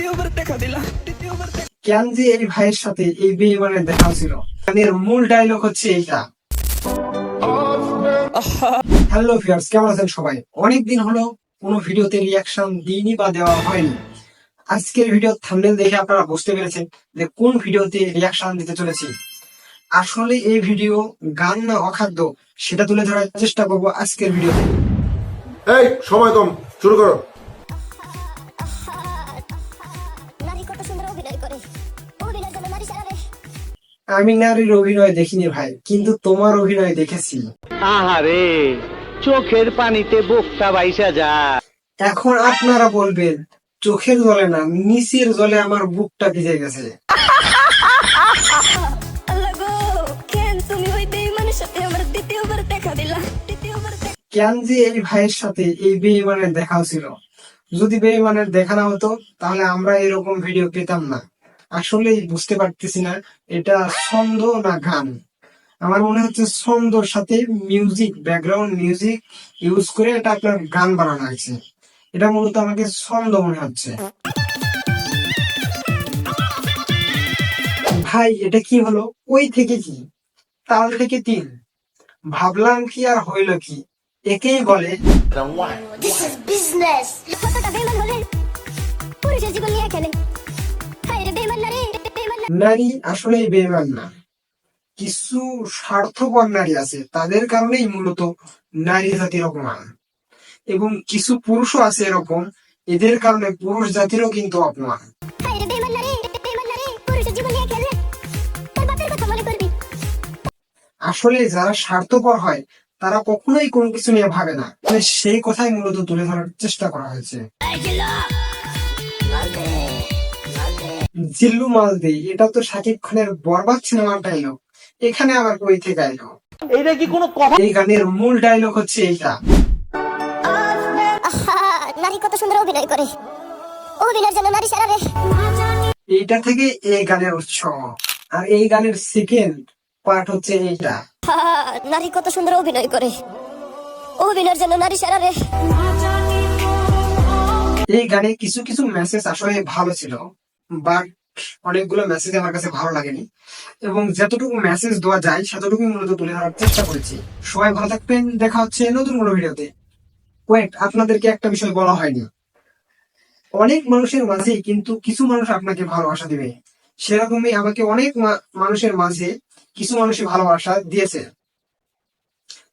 দ্বিতীয়বার দেখা দিলা। দ্বিতীয়বার কেন যে এই ভাইয়ের সাথে এই বেইমানের দেখা ছিল এর মূল ডায়লগ হচ্ছে এইটা। হ্যালো ভিউয়ার্স কেমন আছেন সবাই? অনেক দিন হলো কোনো ভিডিওতে রিয়াকশন দিইনি বা দেওয়া হয়নি। আজকের ভিডিও থাম্বনেল দেখে আপনারা বুঝতে পেরেছেন যে কোন ভিডিওতে রিয়াকশন দিতে চলেছি। আসলে এই ভিডিও গান না অখাদ্য সেটা তুলে ধরার চেষ্টা করব আজকের ভিডিওতে এই সময় কম শুরু করো। আমি নারীর অভিনয় দেখিনি ভাই কিন্তু তোমার অভিনয় দেখেছি। আহারে চোখের পানিতে বোকটা বাইসা যায় এখন আপনারা বলবেন চোখের জলে না নিচের জলে আমার বুকটা ভিজে গেছে। কেন যে এই ভাইয়ের সাথে এই বেইমানের দেখা ছিল? যদি বেইমানের দেখা না হতো তাহলে আমরা এরকম ভিডিও পেতাম না। আসলে বুঝতে পারতেছি না এটা ছন্দ না গান? আমার মনে হচ্ছে ছন্দর সাথে মিউজিক ব্যাকগ্রাউন্ড মিউজিক ইউজ করে এটা আপনার গান বানানো হয়েছে। এটা মূলত আমাকে ছন্দ মনে হচ্ছে। ভাই এটা কি হলো? ওই থেকে কি? তাল থেকে তিন। ভাবলাম কি আর হইল কি? একেই বলে দিস ইজ বিজনেস কতটা বেইমান হলে পুরুষের জীবন নিয়ে খেলে নারী। আসলেই বেমান না। কিছু স্বার্থপর নারী আছে তাদের কারণেই মূলত নারী জাতির অপমান এবং কিছু পুরুষও আছে এরকম এদের কারণে পুরুষ জাতিরও কিন্তু অপমান। আসলে যারা স্বার্থপর হয় তারা কখনোই কোনো কিছু নিয়ে ভাবে না। সেই কথাই মূলত তুলে ধরার চেষ্টা করা হয়েছে। জিল্লু মালদি এটা তো শাকিব খানের বরবাদ সিনেমার ডায়লগ এখানে আবার কই থেকে আইলো? এইটা কি কোনো কথা? এই গানের মূল ডায়লগ হচ্ছে এইটা। নারী কত সুন্দর অভিনয় করে। অভিনয় যেন নারী সারা রে। এইটা থেকে এই গানের উৎস। আর এই গানের সেকেন্ড পার্ট হচ্ছে এইটা। নারী কত সুন্দর অভিনয় করে। অভিনয়ের জন্য নারী সারা রে। এই গানে কিছু কিছু মেসেজ আসলে ভালো ছিল। বাট অনেকগুলো মেসেজ আমার কাছে ভালো লাগেনি। এবং যতটুকু মেসেজ দেওয়া যায় সেতটুকু মূলত তুলে ধরার চেষ্টা করেছি। সবাই ভালো থাকবেন। দেখা হচ্ছে নতুন কোনো ভিডিওতে। ওয়েট আপনাদেরকে একটা বিষয় বলা হয়নি। অনেক মানুষের মাঝে কিন্তু কিছু মানুষ আপনাকে ভালোবাসা দিবে। সেরকমই আমাকে অনেক মানুষের মাঝে কিছু মানুষই ভালোবাসা দিয়েছে।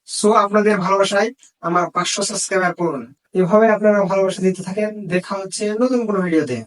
সো আপনাদের ভালোবাসায় আমার পাঁচশো সাবস্ক্রাইবার করুন এভাবে আপনারা ভালোবাসা দিতে থাকেন। দেখা হচ্ছে নতুন কোনো ভিডিওতে।